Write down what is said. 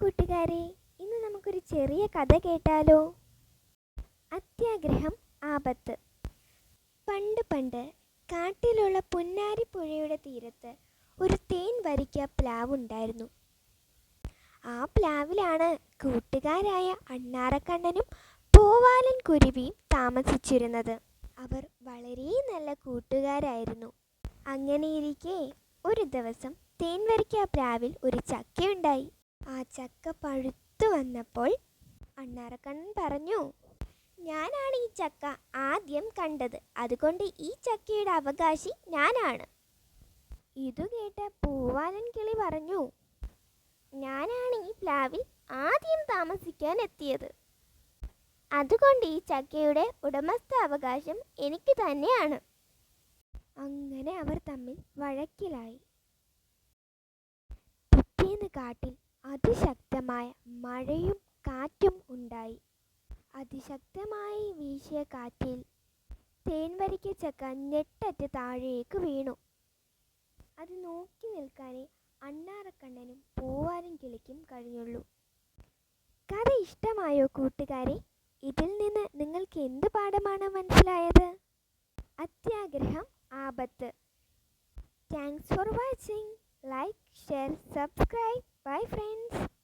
കൂട്ടുകാരെ ഇന്ന് നമുക്കൊരു ചെറിയ കഥ കേട്ടാലോ? അത്യാഗ്രഹം ആപത്ത്. പണ്ട് പണ്ട് കാട്ടിലുള്ള പുന്നാരിപ്പുഴയുടെ തീരത്ത് ഒരു തേൻ വരിക്ക പ്ലാവുണ്ടായിരുന്നു ആ പ്ലാവിലാണ് കൂട്ടുകാരായ അണ്ണാറക്കണ്ണനും പൂവാലൻ കുരുവിയും താമസിച്ചിരുന്നത്. അവർ വളരെ നല്ല കൂട്ടുകാരായിരുന്നു. അങ്ങനെയിരിക്കെ ഒരു ദിവസം തേൻവരിക്ക പ്ലാവിൽ ഒരു ചക്കയുണ്ടായി. ആ ചക്ക പഴുത്തു വന്നപ്പോൾ അണ്ണാറക്കണ്ണൻ പറഞ്ഞു ഞാനാണ് ഈ ചക്ക ആദ്യം കണ്ടത്. അതുകൊണ്ട് ഈ ചക്കയുടെ അവകാശി ഞാനാണ്. ഇതു കേട്ട പൂവാലൻ കിളി പറഞ്ഞു ഞാനാണ് ഈ പ്ലാവിൽ ആദ്യം താമസിക്കാൻ എത്തിയത്. അതുകൊണ്ട് ഈ ചക്കയുടെ ഉടമസ്ഥ അവകാശം എനിക്ക് തന്നെയാണ്. അങ്ങനെ അവർ തമ്മിൽ വഴക്കിലായി. പിറ്റേന്ന് കാട്ടിൽ അതിശക്തമായ മഴയും കാറ്റും ഉണ്ടായി. അതിശക്തമായി വീശിയ കാറ്റിൽ തേൻവരിക്ക ചക്ക ഞെട്ടറ്റ് താഴേക്ക് വീണു. അത് നോക്കി നിൽക്കാനേ അണ്ണാറക്കണ്ണനും പൂവാരൻ കിളിക്കും കഴിഞ്ഞുള്ളൂ. കഥ ഇഷ്ടമായോ കൂട്ടുകാരെ? ഇതിൽ നിന്ന് നിങ്ങൾക്ക് എന്ത് പാഠമാണ് മനസ്സിലായത്? അത്യാഗ്രഹം ആപത്ത്. Thanks for watching like, share, subscribe. Bye friends.